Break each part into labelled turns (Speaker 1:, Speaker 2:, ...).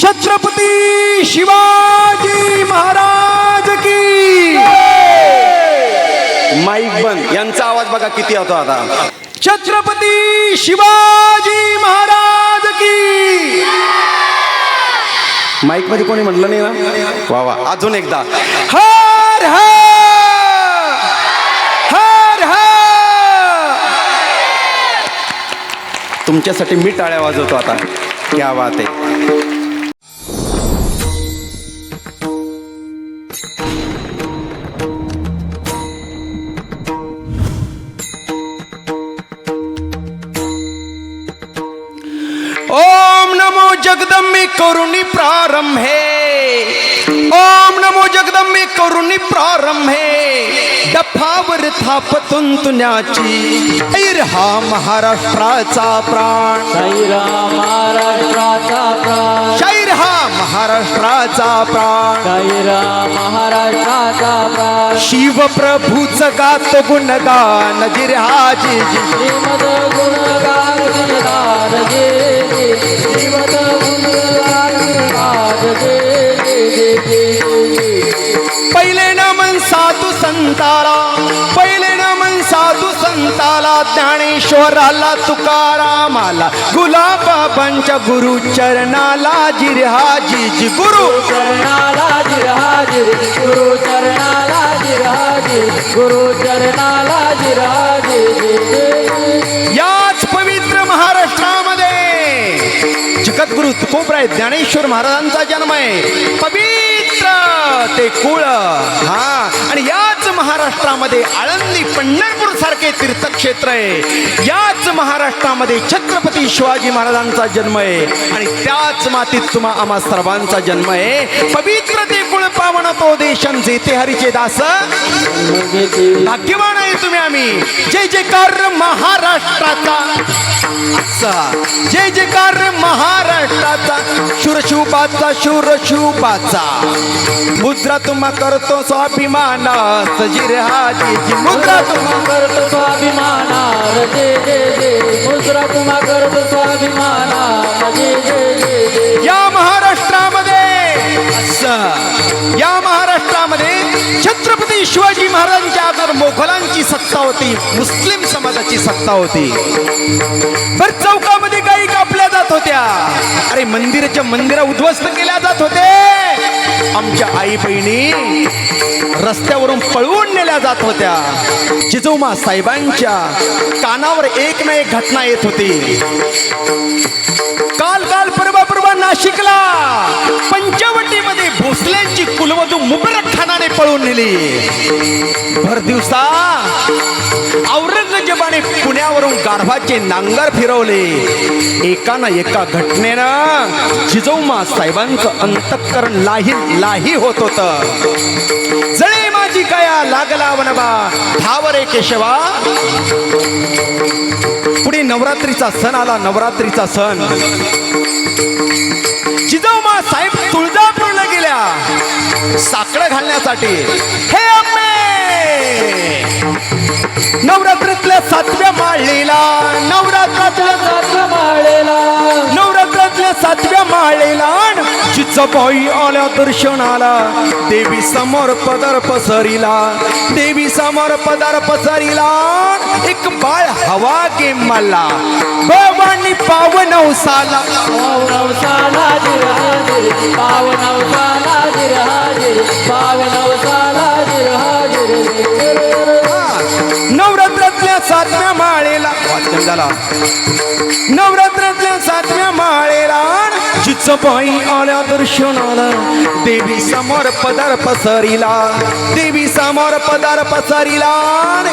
Speaker 1: छत्रपती शिवाजी महाराज की
Speaker 2: माईक बंद. यांचा आवाज बघा किती होतो आता.
Speaker 1: छत्रपती शिवाजी महाराज की
Speaker 2: माईकमध्ये कोणी म्हटलं नाही ना? वा वा. अजून एकदा.
Speaker 1: हर हर!
Speaker 2: तुमच्यासाठी मी टाळ्या वाजवतो आता. क्या बात आहे.
Speaker 1: जगदंबे करुणी प्रारंभे ओम नमो जगदंबे करुणी प्रारंभे डफावर थापतून तुण्याची ऐर हा महाराष्ट्राचा प्राण।
Speaker 3: साईराम महाराष्ट्राचा प्राण।
Speaker 1: शाहीर हा महाराष्ट्राचा प्राण।
Speaker 3: साईराम महाराष्ट्राचा प्राण।
Speaker 1: शिवप्रभूच गात गुणगान जिरहाजी
Speaker 3: श्रीमद गुणगान गुणगान जे जे जे
Speaker 1: पहिले नमन साधू संताला पहिले नमन साधू संताला ज्ञानेश्वराला तुकारामाला गुलाबाबांच्या गुरु चरणाला जिरहाजी जी गुरु
Speaker 3: चरणाला जिरहाजीर गुरु चरणाला जिरहाजीर गुरु चरणाला
Speaker 1: जिर हाजी जगद्गुरु तुकोबराय ज्ञानेश्वर महाराजांचा जन्म आहे. पवित्र ते कुळ. हा. आणि याच महाराष्ट्रामध्ये आळंदी पंढरपूर सारखे तीर्थक्षेत्र आहे. याच महाराष्ट्रामध्ये छत्रपती शिवाजी महाराजांचा जन्म आहे. आणि त्याच मातीत तुम्हा आम्हा सर्वांचा जन्म आहे. पवित्र ते कुळ पावन तो देशन जेते हरीचे दास. भाग्यवान आहे तुम्ही आम्ही. जय जयकार महाराष्ट्राचा. जय जयकार महाराष्ट्राचा. शूरशुभाचा शूरशुभाचा मुद्रा तुम्हा करतो स्वाभिमान सजीर हाजी मुद्रा तुम्हा
Speaker 3: करतो स्वाभिमान जे जे जे मुद्रा तुम्हा करतो स्वाभिमान जे जे जे
Speaker 1: या महाराष्ट्रामध्ये या महाराष्ट्रामध्ये छत्रपती शिवाजी महाराजांच्या अगोदर मोघलांची सत्ता होती मुस्लिम समाजाची सत्ता होती. बर चौकामध्ये काय जात होत्या. अरे मंदिराच्या मंदिरा उद्ध्वस्त केल्या जात होते. आमच्या आई बहिणी रस्त्यावरून पळवून नेल्या जात होत्या. जिजोमा साहेबांच्या कानावर एक ना एक घटना येत होती. काल काल परवा परवा नाशिकला पंचवटीमध्ये भोसल्यांची कुलवधू मुबरक खानाने पळून नेली. भर दिवसा औरंगजेबाने पुण्यावरून गाढवाचे नांगर फिरवले. एका ना एका घटनेनं जिजोमा साहेबांचं अंतःकरण लाही लाही होत होत. जळे माझी काया लागला वनबा धावरे केशवा. पुढे नवरात्रीचा सण आला नवरात्रीचा सण. जिजाऊमा साहेब तुळजापूरला गेल्या. साकडं घालण्यासाठी. हे अम्मे सातव्या माळीला नवरात्रातल्या
Speaker 3: सातव्या माळेला.
Speaker 1: नवरात्रातल्या सातव्या माळेला जिजाबाई आल्या दर्शनाला देवी समोर पदर पसरीला. देवी समोर पदर पसरिला एक बाळ हवा गे मला. भवानी पावनवसाला
Speaker 3: पावनवसाला जिरहाजीर पावनवसाला
Speaker 1: सातव्या माळेला. वाचन झाला. नवरात्रातल्या सातव्या माळेला. जिजाबाई आल्या दर्शनाला देवी समोर पदार पसरिला. देवी समोर पदार पसरिला.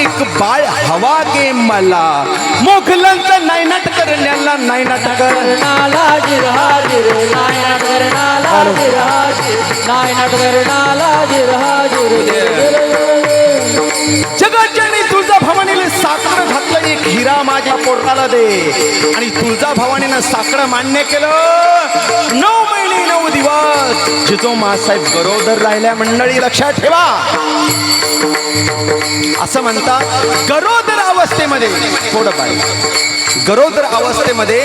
Speaker 1: एक बाळ हवा गे मला. मोखलंच नायनाट करण्याला नायनाट कर
Speaker 3: करणाला जिरहाजीर नायनाट करणाला जिरहाजीर नायनाट करणाला जिरहाजीर
Speaker 1: जगाच्याने तुळजा भवानीने साकडं घातलं एक हिरा माझ्या पोटाला दे. आणि तुळजा भवानीनं साकडं मान्य केलं. नऊ महिने नऊ दिवस. जिजो मासाहेब गरोदर राहिल्या मंडळी लक्षात ठेवा. असं म्हणतात गरोदर अवस्थेमध्ये थोडं पाहिजे गरोदर अवस्थेमध्ये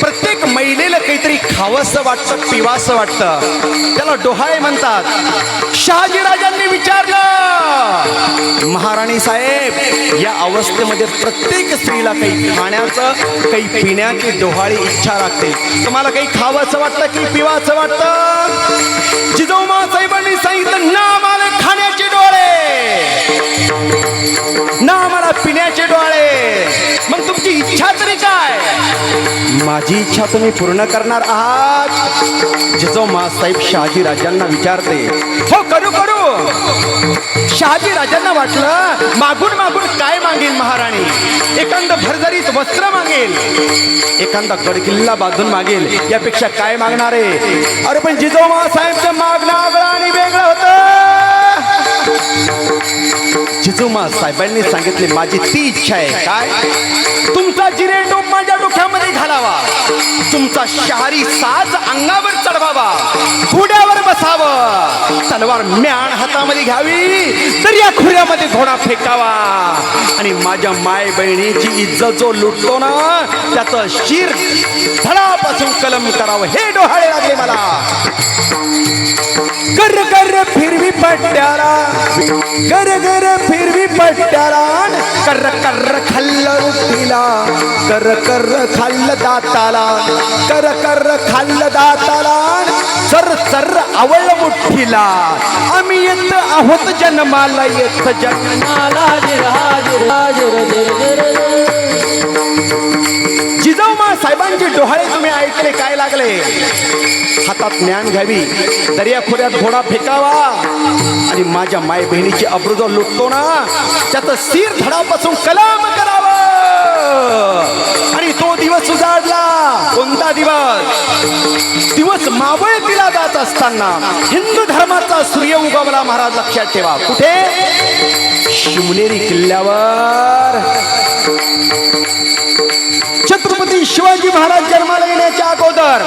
Speaker 1: प्रत्येक महिलेला काहीतरी खावंसं वाटतं पिवासं वाटतं. त्याला डोहाळे म्हणतात. शहाजीराजांनी विचारलं. महाराणी साहेब या अवस्थेमध्ये प्रत्येक स्त्रीला काही खाण्याचं काही पिण्याची डोहाळी इच्छा लागते. तुम्हाला काही खावंसं वाटतं की पिवाचं वाटतं? जिजाऊमा साहेबांनी सांगितलं ना आम्हाला खाण्याचे डोळे. ना आम्हाला पिण्याचे डोळे. मग तुमची इच्छा तरी काय? माझी इच्छा तुम्ही पूर्ण करणार आहात. जिजाऊ साहेब शहाजी राजांना विचारते हो करू करू. शहाजी राजांना वाटलं मागून मागून काय मागेल महाराणी? एखादं भरदरीत वस्त्र मागेल. एखादा गडकिल्ला बांधून मागेल. यापेक्षा काय मागणार आहे? अरे पण जिजाऊ साहेबचं मागणं आगळं आणि वेगळं होतं. जिजुमा साहेबांनी सांगितले माझी ती इच्छा आहे. काय? तुम डोक्यामध्ये घालावा. तुमचा शहारी साज अंगावर चढवावा. घोड्यावर बसावं. तलवार म्याण हातामध्ये घ्यावी. तर या खुऱ्यामध्ये घोडा फेकावा. आणि माझ्या माय बहिणीची इज्जत जो लुटतो ना त्याचं शिर धडापासून कलम करावं. हे डोहाळे लागले मला. कर कर फिरवी पट्ट्याला. कर कर फिरवी पट्ट्याला. कर कर खल्ल रुटीला कर कर खाल्ल दाताला कर कर खाल्ल दाताला सर सर आवळ मुठीला आम्ही येत आहोत जन्माला येत
Speaker 3: जन्माला.
Speaker 1: जिजाऊमा साहेबांचे डोहाळे तुम्ही ऐकले काय लागले? हातात ज्ञान घ्यावी दर्या खोऱ्यात घोडा फेकावा. आणि माझ्या माय बहिणीची अब्रुजा लुटतो ना त्याचं सीर धडापासून कलाम करा. आणि तो दिवस उजाडला कोणता दिवस? दिवस मावळतीला जात असताना हिंदू धर्माचा सूर्य उगवला महाराज लक्षात ठेवा. कुठे? शिवनेरी किल्ल्यावर. शिवाजी महाराज जन्माला येण्याच्या अगोदर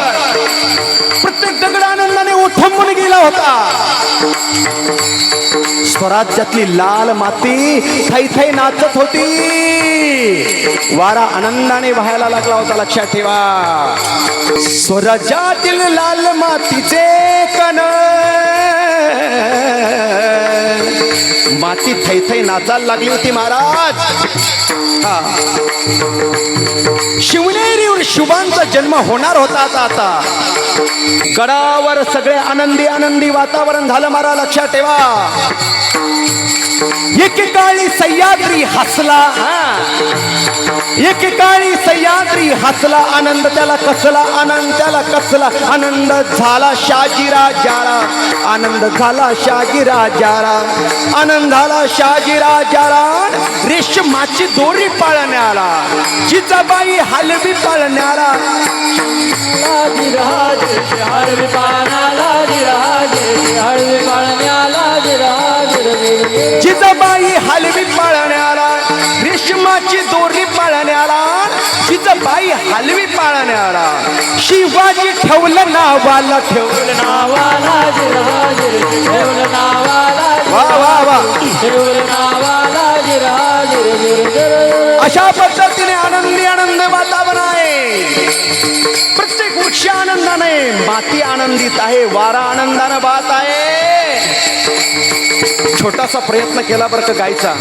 Speaker 1: प्रत्येक दगड आनंदाने उठंबून गेला होता. स्वराज्यातली लाल माती थै थै नाचत होती. वारा आनंदाने व्हायला लागला होता लक्षात ठेवा. स्वराज्यातील लाल मातीचे कण. माती थै थै नाचायला लागली होती महाराज. हा. जन्म होणार होता आता आता. गडावर सगळे आनंदी आनंदी वातावरण झालं मारा लक्षात ठेवा. एकेकाळी सह्याद्री हसला. एकेकाळी सह्याद्री हसला. आनंद त्याला कसला? आनंद त्याला कसला? आनंद झाला शाजीराजाला आनंद झाला शाजीराजाला आनंद झाला शाजीराजाला रेशमाची दोरी पाळण्याला जिजाबाई हलवी पाळण्याला
Speaker 3: हळवी पाळण्याला
Speaker 1: जिजाबाई हलवी पाळण्याला रेशमाची दोरी पाळण्याला जिजाबाई हलवी पाळण्याला. शिवाजी ठेवलं नावाला ठेवलं
Speaker 3: नावाला ठेवलं नावाला
Speaker 1: वा वा वा.
Speaker 3: ठेवलं नावाला
Speaker 1: अशा पद्धतीने आनंदी आनंद वातावरण आहे. प्रत्येक वृक्ष आनंदाने माती आनंदित आहे वारा आनंदानं वाहत आहे. छोटासा प्रयत्न केला बरं का गायचा.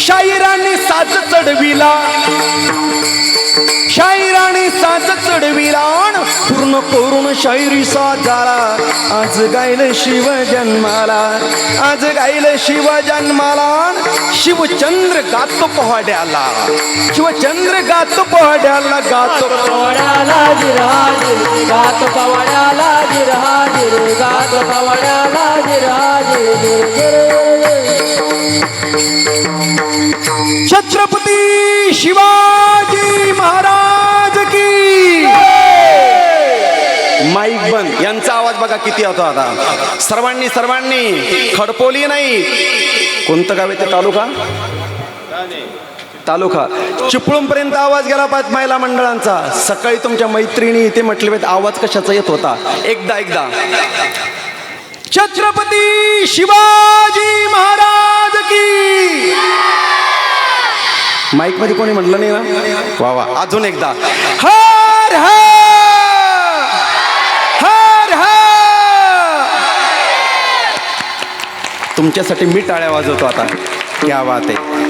Speaker 1: शाहिराने साज चढविला. शाहिराने साज चढविला. पूर्ण करून शाहिरी साजाला आज गायलं शिव जन्माला. आज गायलं शिव जन्माला. शिवचंद्र गातो पहाड्याला. शिवचंद्र गातो पहाड्याला गातो
Speaker 3: पवाड्याला जिर हाजिर गात पवाड्याला जिर हाजिर गात पवाड्याला जिर हाजिर जिर जिर
Speaker 1: छत्रपती शिवाजी बघा किती होता आता. सर्वांनी सर्वांनी. खडपोली नाही. कोणतं गाव येते तालुका? तालुका. चिपळूण पर्यंत आवाज गेला पाहिजे महिला मंडळांचा. सकाळी तुमच्या मैत्रिणी इथे म्हटले पाहिजे आवाज कशाचा येत होता? एकदा एकदा. छत्रपती शिवाजी महाराज की. माईकमध्ये कोणी म्हटलं नाही ना? वा वा. अजून एकदा. हर हर हर हर
Speaker 2: तुमच्यासाठी मी टाळ्या वाजवतो आता. क्या बात आहे